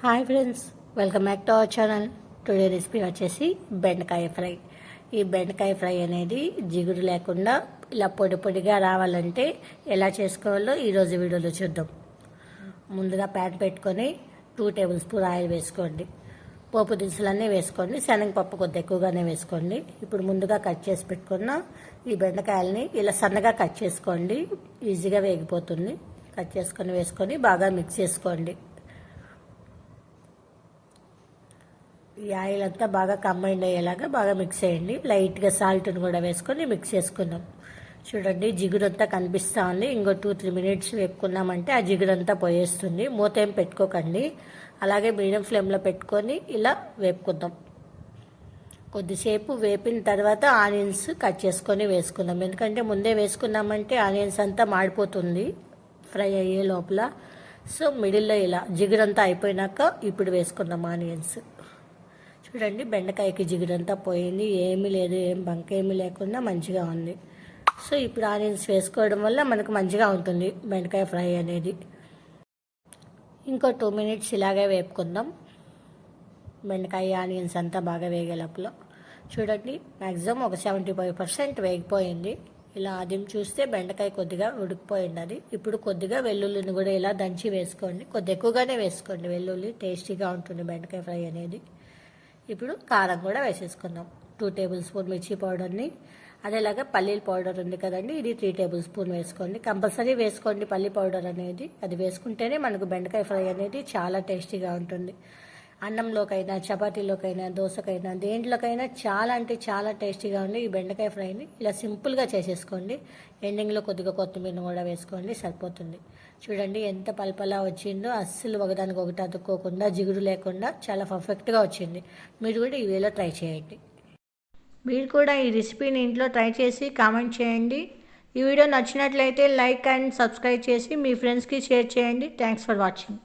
Hi friends welcome back to our channel today recipe వచ్చేసి బెండకాయ fry. ఈ బెండకాయ ఫ్రై అనేది జిగురు లేకుండా ఇలా పొడి పొడిగా రావాలంటే ఎలా చేసుకోవాలో ఈరోజు వీడియోలో చూద్దాం. ముందుగా ప్యాన్ పెట్టుకొని టూ టేబుల్ స్పూన్ ఆయిల్ వేసుకోండి. పోపు దినుసులన్నీ వేసుకోండి. శనగపప్పు కొద్ది ఎక్కువగానే వేసుకోండి. ఇప్పుడు ముందుగా కట్ చేసి పెట్టుకున్న ఈ బెండకాయలని ఇలా సన్నగా కట్ చేసుకోండి. ఈజీగా వేగిపోతుంది. కట్ చేసుకొని వేసుకొని బాగా మిక్స్ చేసుకోండి. ఈ ఆయిల్ అంతా బాగా కంబైండ్ అయ్యేలాగా బాగా మిక్స్ చేయండి. లైట్గా సాల్ట్ని కూడా వేసుకొని మిక్స్ చేసుకుందాం. చూడండి జిగురంతా కనిపిస్తూ ఉంది. ఇంకో టూ త్రీ మినిట్స్ వేపుకున్నామంటే ఆ జిగురంతా పోయేస్తుంది. మూత ఏం పెట్టుకోకండి. అలాగే మీడియం ఫ్లేమ్లో పెట్టుకొని ఇలా వేపుకుందాం. కొద్దిసేపు వేపిన తర్వాత ఆనియన్స్ కట్ చేసుకొని వేసుకుందాం. ఎందుకంటే ముందే వేసుకున్నామంటే ఆనియన్స్ అంతా మాడిపోతుంది ఫ్రై అయ్యే లోపల. సో మిడిల్లో ఇలా జిగురంతా అయిపోయినాక ఇప్పుడు వేసుకుందాం ఆనియన్స్. చూడండి బెండకాయకి జిగురంతా పోయింది. ఏమీ లేదు ఏం బంక ఏమీ లేకుండా మంచిగా ఉంది. సో ఇప్పుడు ఆనియన్స్ వేసుకోవడం వల్ల మనకు మంచిగా ఉంటుంది బెండకాయ ఫ్రై అనేది. ఇంకో టూ మినిట్స్ ఇలాగే వేపుకుందాం. బెండకాయ ఆనియన్స్ అంతా బాగా వేగే లోపల చూడండి మ్యాక్సిమం ఒక సెవెంటీ ఫైవ్ పర్సెంట్ వేగిపోయింది. ఇలా ఆదిం చూస్తే బెండకాయ కొద్దిగా ఉడికిపోయింది అది. ఇప్పుడు కొద్దిగా వెల్లుల్లిని కూడా ఇలా దంచి వేసుకోండి. కొద్ది ఎక్కువగానే వేసుకోండి. వెల్లుల్లి టేస్టీగా ఉంటుంది బెండకాయ ఫ్రై అనేది. ఇప్పుడు కారం కూడా వేసేసుకుందాం. టూ టేబుల్ స్పూన్ మిర్చి పౌడర్ని అదేలాగా పల్లీల పౌడర్ ఉంది కదండి ఇది త్రీ టేబుల్ స్పూన్ వేసుకోండి. కంపల్సరీ వేసుకోండి పల్లి పౌడర్ అనేది. అది వేసుకుంటేనే మనకు బెండకాయ ఫ్రై అనేది చాలా టేస్టీగా ఉంటుంది. అన్నంలోకైనా చపాతీలోకైనా దోశకైనా దేంట్లోకైనా చాలా అంటే చాలా టేస్టీగా ఉంది ఈ బెండకాయ ఫ్రైని ఇలా సింపుల్గా చేసేసుకోండి. ఎండింగ్లో కొద్దిగా కొత్తిమీర కూడా వేసుకోండి సరిపోతుంది. చూడండి ఎంత పలపలా వచ్చిందో. అస్సలు ఒకదానికి ఒకటి అతుక్కోకుండా జిగురు లేకుండా చాలా పర్ఫెక్ట్గా వచ్చింది. మీరు కూడా ఈ వేలో ట్రై చేయండి. మీరు కూడా ఈ రెసిపీని ఇంట్లో ట్రై చేసి కామెంట్ చేయండి. ఈ వీడియో నచ్చినట్లయితే లైక్ అండ్ సబ్స్క్రైబ్ చేసి మీ ఫ్రెండ్స్కి షేర్ చేయండి. Thanks for watching.